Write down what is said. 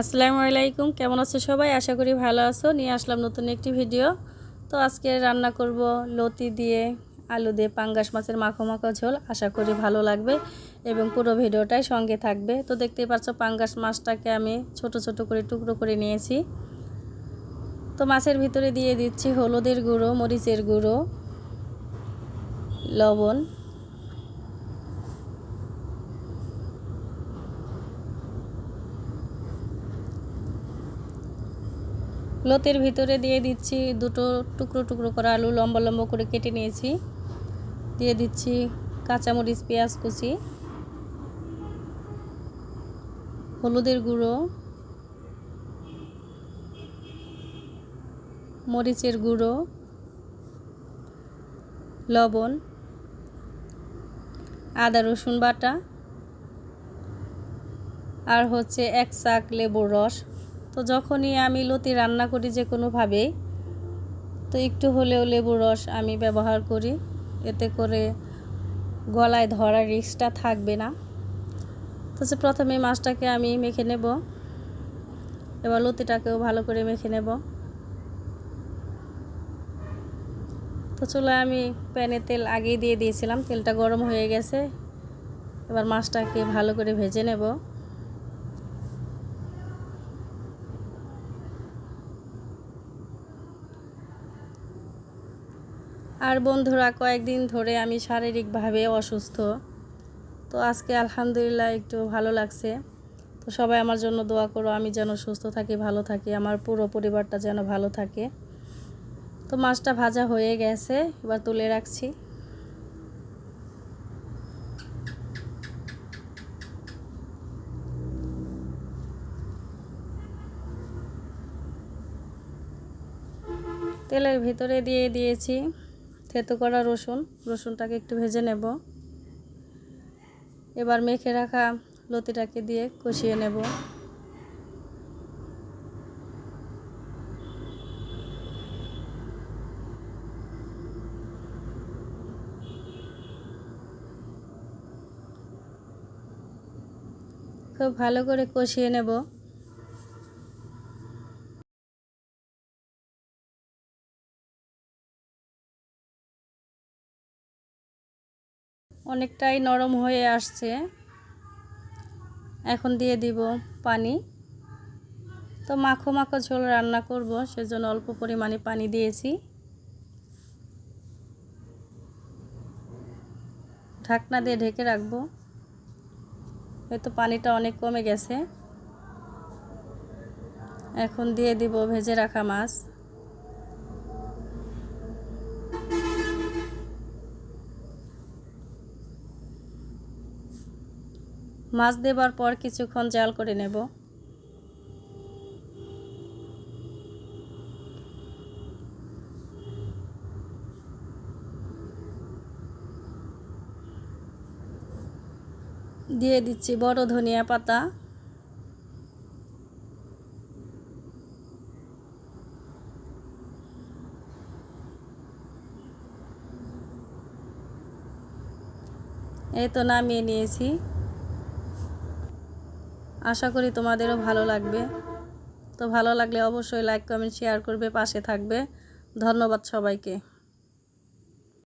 আসসালামু আলাইকুম, কেমন আছো সবাই? আশা করি ভালো আছো। নিয়ে আসলাম নতুন একটি ভিডিও। তো আজকে রান্না করব লতি দিয়ে আলু দিয়ে পাঙ্গাস মাছের মাখো মাখো ঝোল। আশা করি ভালো লাগবে এবং পুরো ভিডিওটাই সঙ্গে থাকবে। তো দেখতেই পাচ্ছ পাঙ্গাস মাছটাকে আমি ছোট ছোট করে টুকরো করে নিয়েছি। তো মাছের ভিতরে দিয়ে দিচ্ছি হলুদের গুঁড়ো, মরিচের গুঁড়ো, লবণ লতের ভিতরে দিয়ে দিচ্ছি দুটো টুকরো টুকরো করা আলু লম্বা লম্বা করে কেটে নিয়েছি। দিয়ে দিচ্ছি কাঁচামরিচ, পেঁয়াজ কুচি, হলুদের গুঁড়ো, মরিচের গুঁড়ো, লবণ, আদা, রসুন বাটা, আর হচ্ছে এক চাক লেবুর রস। তো যখনই আমি লতি রান্না করি যে কোনোভাবে, তো একটু হলেও লেবুর রস আমি ব্যবহার করি। এতে করে গলায় ধরার রিস্কটা থাকবে না। তো সে প্রথমে মাছটাকে আমি মেখে নেব। এবার লতিটাকেও ভালো করে মেখে নেব। তো চলে আমি প্যানে তেল আগেই দিয়ে দিয়েছিলাম। তেলটা গরম হয়ে গেছে। এবার মাছটাকে ভালো করে ভেজে নেব। আর বন্ধুরা, কয়েকদিন ধরে আমি শারীরিকভাবে অসুস্থ। তো আজকে আলহামদুলিল্লাহ একটু ভালো লাগছে। তো সবাই আমার জন্য দোয়া করো, আমি যেন সুস্থ থাকি, ভালো থাকি, আমার পুরো পরিবারটা যেন ভালো থাকে। তো মাছটা ভাজা হয়ে গেছে, এবার তুলে রাখছি। তেলের ভিতরে দিয়ে দিয়েছি। থেতো করা রসুন, রসুনটাকে একটু ভেজে নেব। এবার মেখে রাখা লতিটাকে দিয়ে কষিয়ে নেব। খুব ভালো করে কষিয়ে নেব। অনেকটাই নরম হয়ে আসছে। এখন দিয়ে দিব পানি। তো মাখো মাখো ঝোল রান্না করব, সেজন্য অল্প পরিমাণে পানি দিয়েছি। ঢাকনা দিয়ে ঢেকে রাখব। হয়তো পানিটা অনেক কমে গেছে। এখন দিয়ে দিব ভেজে রাখা মাছ। মাছ দেবার পর কিছুক্ষণ জাল করে নেব। দিয়ে দিচ্ছি বড় ধনিয়া পাতা। এই তো নামিয়ে নিয়েছি। আশা করি তোমাদেরও ভালো লাগবে। তো ভালো লাগলে অবশ্যই লাইক কমেন্ট শেয়ার করবে, পাশে থাকবে। ধন্যবাদ সবাইকে।